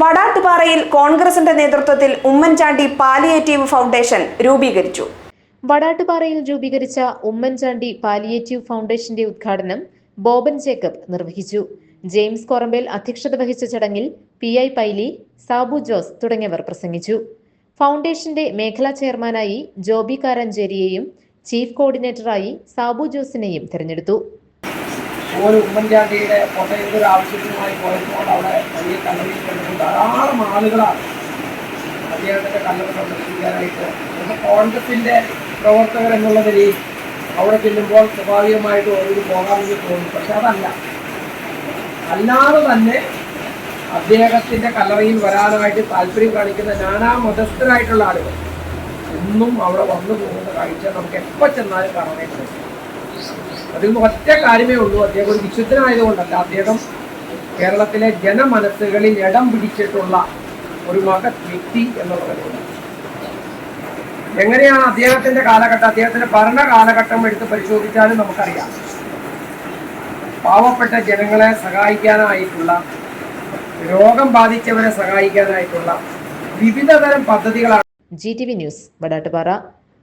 വടാട്ടുപാറയിൽ കോൺഗ്രസിന്റെ നേതൃത്വത്തിൽ Oommen Chandy palliative foundation രൂപീകരിച്ചു. വടാട്ടുപാറയിൽ രൂപീകരിച്ച ഉമ്മൻചാണ്ടി പാലിയേറ്റീവ് ഫൗണ്ടേഷന്റെ ഉദ്ഘാടനം ബോബൻ ജേക്കബ് നിർവഹിച്ചു. ജെയിംസ് കോറമ്പേൽ അധ്യക്ഷത വഹിച്ച ചടങ്ങിൽ പി ഐ പൈലി സാബു ജോസ് തുടങ്ങിയവർ പ്രസംഗിച്ചു. ഫൗണ്ടേഷന്റെ മേഖലാ ചെയർമാനായി ജോബി കാരഞ്ചേരിയെയും ചീഫ് കോർഡിനേറ്ററായി സാബു ജോസിനെയും തെരഞ്ഞെടുത്തു. ഒരു ഉമ്മൻചാണ്ടിയുടെ കോട്ടയത്ത് ഒരു ആവശ്യത്തിനുമായി പോയപ്പോൾ അവിടെ വലിയ കല്ലറിയിൽ കണ്ടപ്പോൾ ധാരാളം ആളുകളാണ് അദ്ദേഹത്തിന്റെ കല്ലറ സന്ദർശിക്കാനായിട്ട് അപ്പോൾ കോൺഗ്രസിന്റെ പ്രവർത്തകർ എന്നുള്ള നിലയിൽ അവിടെ ചെല്ലുമ്പോൾ സ്വാഭാവികമായിട്ട് ഓരോരു പോകാമെന്ന് തോന്നി. പക്ഷെ അതല്ല. അല്ലാതെ തന്നെ അദ്ദേഹത്തിന്റെ കല്ലറയിൽ വരാനായിട്ട് താല്പര്യം കാണിക്കുന്ന നാനാ മതസ്ഥരായിട്ടുള്ള ആളുകൾ എന്നും അവിടെ വന്നു പോകുന്ന കാഴ്ച നമുക്ക് എപ്പോൾ ചെന്നാലും കാണാനായിട്ട് പറ്റും. അതിൽ ഒറ്റ കാര്യമേ ഉള്ളൂ. അദ്ദേഹം ഒരു വിശുദ്ധനായതുകൊണ്ടല്ല. അദ്ദേഹം കേരളത്തിലെ ജനമനസ്സുകളിൽ ഇടം പിടിച്ചിട്ടുള്ള ഒരു മഹത് വ്യക്തി എന്നുള്ളതുകൊണ്ട് എങ്ങനെയാണ് അദ്ദേഹത്തിന്റെ കാലഘട്ടം? അദ്ദേഹത്തിന്റെ ഭരണ കാലഘട്ടം എടുത്ത് പരിശോധിച്ചാലും നമുക്കറിയാം. പാവപ്പെട്ട ജനങ്ങളെ സഹായിക്കാനായിട്ടുള്ള രോഗം ബാധിച്ചവരെ സഹായിക്കാനായിട്ടുള്ള വിവിധതരം പദ്ധതികളാണ്. G T V news Vadattupara.